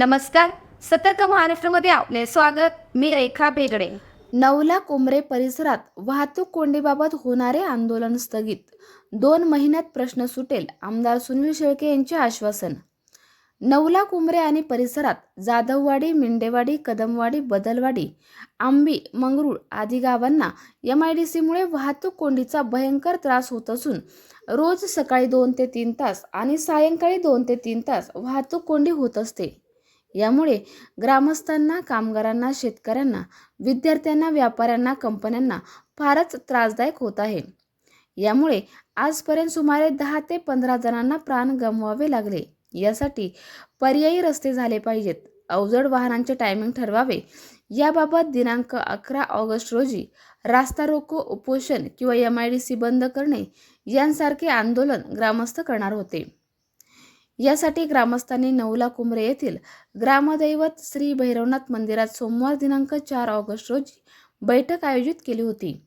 नमस्कार. सतर्क महाराष्ट्रामध्ये आपले स्वागत. मी रेखा बेगडे नवला कोंबरे परिसरात वाहतूक कोंडीबाबत होणारे आंदोलन स्थगित. दोन महिन्यात प्रश्न सुटेल आमदार सुनील शेळके यांचे आश्वासन. नवला कोंबरे आणि परिसरात जाधववाडी मिंडेवाडी कदमवाडी बदलवाडी आंबी मंगरूळ आदी गावांना एम आय डी सीमुळे वाहतूक कोंडीचा भयंकर त्रास होत असून रोज सकाळी दोन ते तीन तास आणि सायंकाळी दोन ते तीन तास वाहतूक कोंडी होत असते. यामुळे ग्रामस्थांना कामगारांना शेतकऱ्यांना विद्यार्थ्यांना व्यापाऱ्यांना कंपन्यांना फारच त्रासदायक होत आहे. यामुळे आजपर्यंत सुमारे दहा ते पंधरा जणांना प्राण गमवावे लागले. यासाठी पर्यायी रस्ते झाले पाहिजेत. अवजड वाहनांचे टायमिंग ठरवावे. याबाबत दिनांक अकरा ऑगस्ट रोजी रास्ता रोको उपोषण किंवा एम आय डी सी बंद करणे यांसारखे आंदोलन ग्रामस्थ करणार होते. यासाठी ग्रामस्थांनी नवला कुंभरे येथील ग्रामदैवत श्री भैरवनाथ मंदिरात सोमवार दिनांक चार ऑगस्ट रोजी बैठक आयोजित केली होती.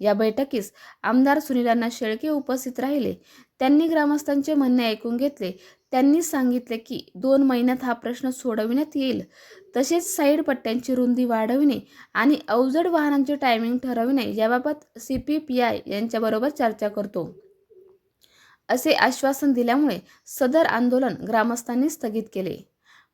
या बैठकीस आमदार सुनीलांना शेळके उपस्थित राहिले. त्यांनी ग्रामस्थांचे म्हणणे ऐकून घेतले. त्यांनी सांगितले की दोन महिन्यात हा प्रश्न सोडविण्यात येईल. तसेच साईड पट्ट्यांची रुंदी वाढविणे आणि अवजड वाहनांचे टायमिंग ठरविणे याबाबत सी पी पी आय यांच्याबरोबर चर्चा करतो. असे आश्वासन दिल्यामुळे सदर आंदोलन ग्रामस्थांनी स्थगित केले.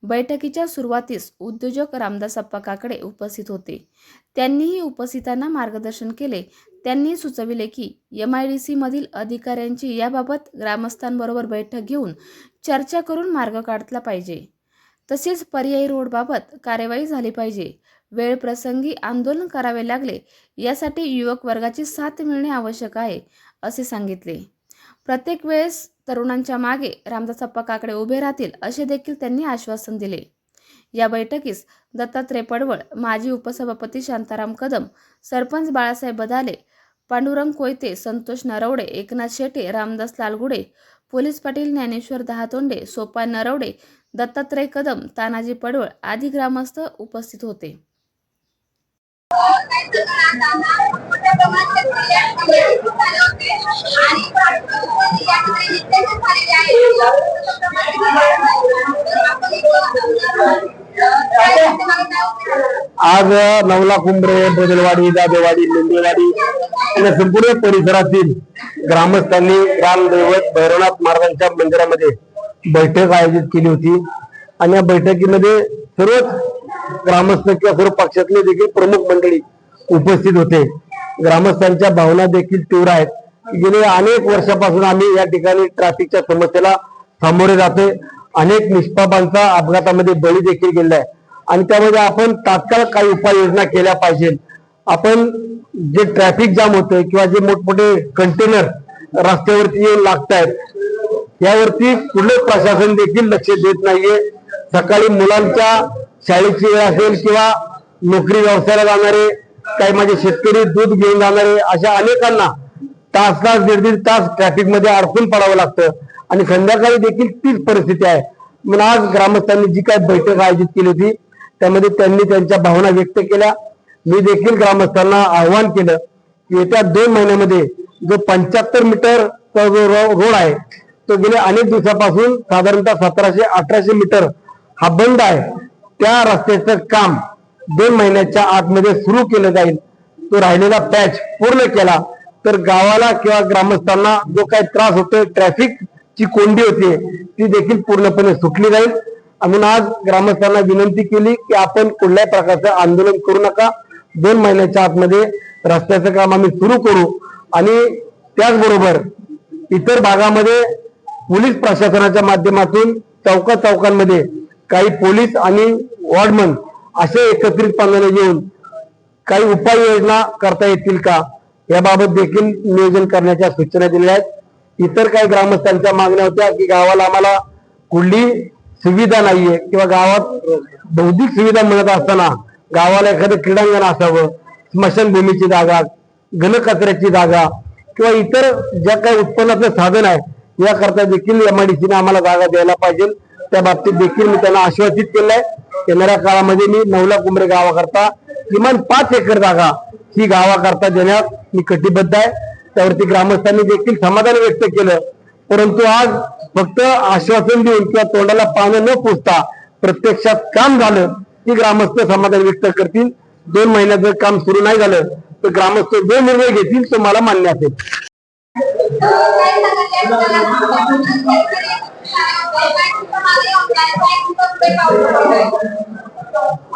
बैठकीच्या सुरुवातीस उद्योजक रामदास काकडे उपस्थित होते. त्यांनीही उपस्थितांना मार्गदर्शन केले. त्यांनी सुचविले की एम आय डी सीमधील अधिकाऱ्यांची याबाबत ग्रामस्थांबरोबर बैठक घेऊन चर्चा करून मार्ग काढला पाहिजे. तसेच पर्यायी रोडबाबत कार्यवाही झाली पाहिजे. वेळ प्रसंगी आंदोलन करावे लागले. यासाठी युवक वर्गाची साथ मिळणे आवश्यक आहे असे सांगितले. प्रत्येक वेळेस तरुणांच्या मागे रामदास काकडे उभे राहतील असे देखील त्यांनी आश्वासन दिले. या बैठकीस दत्तात्रय पडवळ माजी उपसभापती शांताराम कदम सरपंच बाळासाहेब बदाले पांडुरंग कोयते संतोष नरवडे एकनाथ शेटे रामदास लालगुडे पोलीस पाटील ज्ञानेश्वर दहातोंडे सोपान नरवडे दत्तात्रय कदम तानाजी पडवळ आदी ग्रामस्थ उपस्थित होते. शेतकरी झाले होते आणि नित्याचे झालेले आहे आज नवला कुंभरे बदलवाडी जादेवाडी लिंबेवाडी या संपूर्ण परिसरातील ग्रामस्थांनी ग्रामदैवत भैरवनाथ महाराजांच्या मंदिरामध्ये बैठक आयोजित केली होती. आणि या बैठकीमध्ये सर्वच ग्रामस्थ किंवा सर्व पक्षातले देखील प्रमुख मंडळी उपस्थित होते. ग्रामस्थांच्या भावना देखील तीव्र आहेत. गेले अनेक वर्षापासून आम्ही या ठिकाणी ट्रॅफिकच्या समस्येला सामोरे जातोय. अनेक निष्पापांचा अपघातामध्ये बळी देखील गेलेला आहे. आणि त्यामध्ये आपण तात्काळ काही उपाययोजना केल्या पाहिजे. आपण जे ट्रॅफिक जाम होतोय किंवा जे मोठमोठे कंटेनर रस्त्यावरती येऊन लागतायत यावरती कुठले प्रशासन देखील लक्ष देत नाहीये. सकाळी मुलांच्या शाळेची वेळ असेल किंवा नोकरी व्यवसायाला जाणारे काही माझे शेतकरी दूध घेऊन जाणारे अशा अनेकांना तास तास दीड दीड तास ट्रॅफिकमध्ये अडकून पडावं लागतं. आणि संध्याकाळी देखील तीच परिस्थिती आहे. म्हणून आज ग्रामस्थांनी जी काही बैठक आयोजित केली होती त्यामध्ये त्यांनी त्यांच्या भावना व्यक्त केल्या. मी देखील ग्रामस्थांना आव्हान केलं की येत्या दोन महिन्यामध्ये जो पंच्याहत्तर मीटरचा जो रोड आहे तो गेल्या अनेक दिवसापासून साधारणतः सतराशे अठराशे मीटर हा बंद आहे. त्या रस्त्याचं काम दोन महिन्याच्या आतमध्ये सुरू केलं जाईल. तो राहिलेला पॅच पूर्ण केला. तर गावाला किंवा ग्रामस्थांना जो काही त्रास होतोय ट्रॅफिक ची कोंडी होती ती देखील पूर्णपणे सुटली जाईल. म्हणून आज ग्रामस्थांना विनंती केली की आपण कुठल्याही प्रकारचं आंदोलन करू नका. दोन महिन्याच्या आतमध्ये रस्त्याचं काम आम्ही सुरू करू. आणि त्याचबरोबर इतर भागामध्ये पोलीस प्रशासनाच्या माध्यमातून चौका चौकांमध्ये काही पोलीस आणि वॉर्डमन असे एकत्रितपणाने येऊन काही उपाययोजना करता येतील का? याबाबत देखील नियोजन करण्याच्या सूचना दिल्या आहेत. इतर काही ग्रामस्थांच्या मागण्या होत्या की गावाला आम्हाला कुठली सुविधा नाहीये किंवा गावात बौद्धिक सुविधा मिळत असताना गावाला एखादं क्रीडांगण असावं स्मशानभूमीची जागा घनकचऱ्याची जागा किंवा इतर ज्या काही उत्पन्नाचं साधन आहे याकरता देखील एमआयडीसीने आम्हाला जागा द्यायला पाहिजे. त्या बाबतीत देखील मी त्यांना आश्वासित केलंय. येणाऱ्या काळामध्ये मी नवला कुंभरे गावाकरता किमान पाच एकर जागा ही गावाकरता देण्यास मी कटिबद्ध आहे. त्यावरती ग्रामस्थांनी देखील समाधान व्यक्त केलं. परंतु आज फक्त आश्वासन देऊन किंवा तोंडाला पानं न पोचता प्रत्यक्षात काम झालं की ग्रामस्थ समाधान व्यक्त करतील. दोन महिन्यात जर काम सुरू नाही झालं तर ग्रामस्थ जो निर्णय घेतील तो मला मान्य असेल.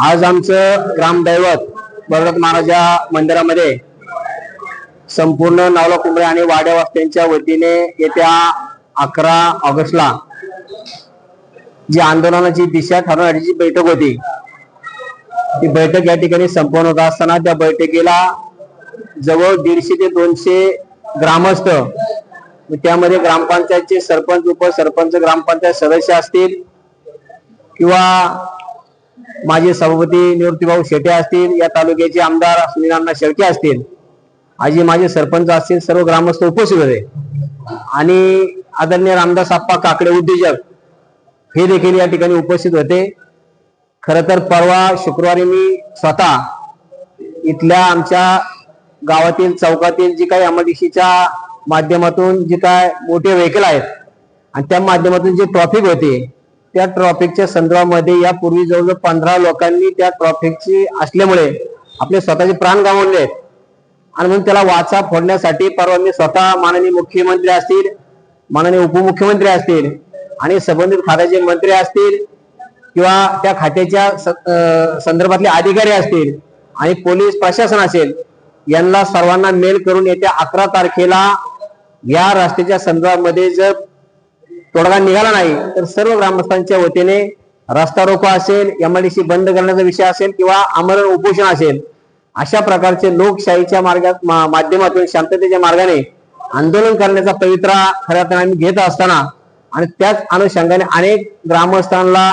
आज आमचं ग्रामदैवत भरत महाराजा मंदिरामध्ये संपूर्ण नावला कुंबळे आणि वाड्यावास्त्यांच्या वतीने येत्या अकरा ऑगस्टला जी आंदोलनाची दिशा ठरवण्याची बैठक होती ती बैठक या ठिकाणी संपन्न होत असताना त्या बैठकीला जवळ दीडशे ते दोनशे ग्रामस्थ त्यामध्ये ग्रामपंचायतचे सरपंच उपसरपंच ग्रामपंचायत सदस्य असतील किंवा माजी सभापती निवृत्तीभाऊ शेटे असतील या तालुक्याचे आमदार सुनीलांना शेळके असतील आजी माझे सरपंच असतील सर्व ग्रामस्थ उपस्थित होते. आणि आदरणीय रामदास आप्पा काकडे उद्योजक हे देखील या ठिकाणी उपस्थित होते. खर तर परवा शुक्रवारी मी स्वतः इथल्या आमच्या गावातील चौकातील जी काही एमआयडीसीच्या माध्यमातून जी काय मोठे व्हेकल आहेत आणि त्या माध्यमातून जे ट्रॉफिक होते त्या ट्रॉफिकच्या संदर्भामध्ये यापूर्वी जवळजवळ पंधरा लोकांनी त्या ट्रॉफिकची असल्यामुळे आपले स्वतःचे प्राण गमावले आहेत. आणि म्हणून त्याला वाचा फोडण्यासाठी परवा मी स्वतः माननीय मुख्यमंत्री असतील माननीय उपमुख्यमंत्री असतील आणि संबंधित खात्याचे मंत्री असतील किंवा त्या खात्याच्या स- संदर्भातले अधिकारी असतील आणि पोलीस प्रशासन असेल यांना सर्वांना मेल करून येत्या अकरा तारखेला या रस्त्याच्या संदर्भामध्ये जर तोडगा निघाला नाही तर सर्व ग्रामस्थांच्या वतीने रस्ता रोको असेल एमआयडीसी बंद करण्याचा विषय असेल किंवा आमरण उपोषण असेल अशा प्रकारचे लोकशाहीच्या मार्गात मा- माध्यमातून शांततेच्या मार्गाने आंदोलन करण्याचा पवित्रा खऱ्या अर्थाने आम्ही घेत असताना आणि त्याच अनुषंगाने अनेक ग्रामस्थांना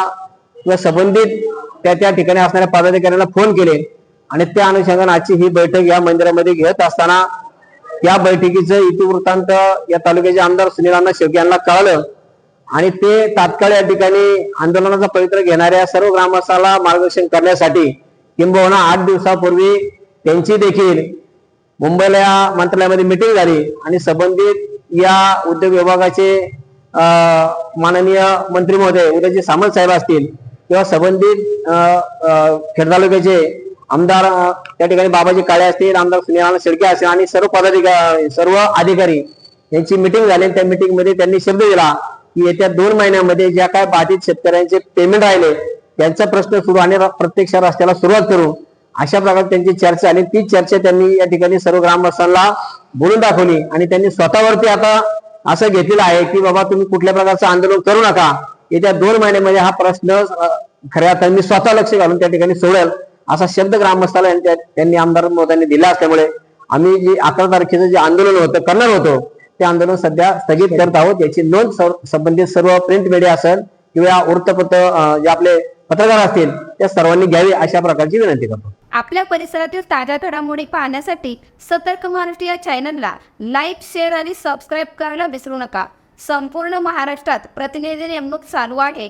किंवा संबंधित त्या त्या ठिकाणी असणाऱ्या पदाधिकाऱ्यांना फोन केले आणि त्या अनुषंगाने आजची ही बैठक या मंदिरामध्ये घेत असताना या बैठकीचं इतिवृत्तांत या तालुक्याचे आमदार सुनीलांना शेवके यांना कळलं. आणि ते तात्काळ या ठिकाणी आंदोलनाचा पवित्र घेणाऱ्या सर्व ग्रामस्थाला मार्गदर्शन करण्यासाठी किंबहुना आठ दिवसापूर्वी त्यांची देखील मुंबईला या मंत्रालयामध्ये मिटिंग झाली. आणि संबंधित या उद्योग विभागाचे माननीय मंत्री महोदय उदयजी सामंत साहेब असतील किंवा संबंधित खेड तालुक्याचे आमदार त्या ठिकाणी बाबाजी काळे असतील आमदार सुनील शेडके असतील आणि सर्व पदाधिकारी सर्व अधिकारी यांची मिटिंग झाली त्या मिटिंगमध्ये त्यांनी शब्द दिला की येत्या दोन महिन्यामध्ये ज्या काय बाधित शेतकऱ्यांचे पेमेंट राहिले त्यांचा प्रश्न सुरू आणि प्रत्यक्ष रस्त्याला सुरुवात करू अशा प्रकारे त्यांची चर्चा आणि ती चर्चा त्यांनी या ठिकाणी सर्व ग्रामस्थांना बोलून दाखवली आणि त्यांनी स्वतःवरती आता असं घेतलेलं आहे की बाबा तुम्ही कुठल्या प्रकारचं आंदोलन करू नका. येत्या दोन महिन्यामध्ये हा प्रश्न खऱ्या अर्थाने मी स्वतः लक्ष घालून त्या ठिकाणी सोडेल. असा शब्द ग्रामस्थाला यांच्या- त्यांनी आमदार महोदयांनी दिला असल्यामुळे आम्ही जे अकरा तारखेचं जे आंदोलन होतं करणार होतो ते आंदोलन सध्या स्थगित करत आहोत. याची नोंद सर्व- संबंधित सर्व प्रिंट मीडिया असेल किंवा वृत्तपत्र जे आपले पत्रकार असतील त्या सर्वांनी घ्यावी अशा प्रकारची विनंती करतो. आपल्या परिसरातील ताज्या घडामोडी पाहण्यासाठी सतर्क महाराष्ट्र या चॅनलला लाईक शेअर आणि सबस्क्राईब करायला विसरू नका. संपूर्ण महाराष्ट्रात प्रतिनिधी नेमणूक चालू आहे.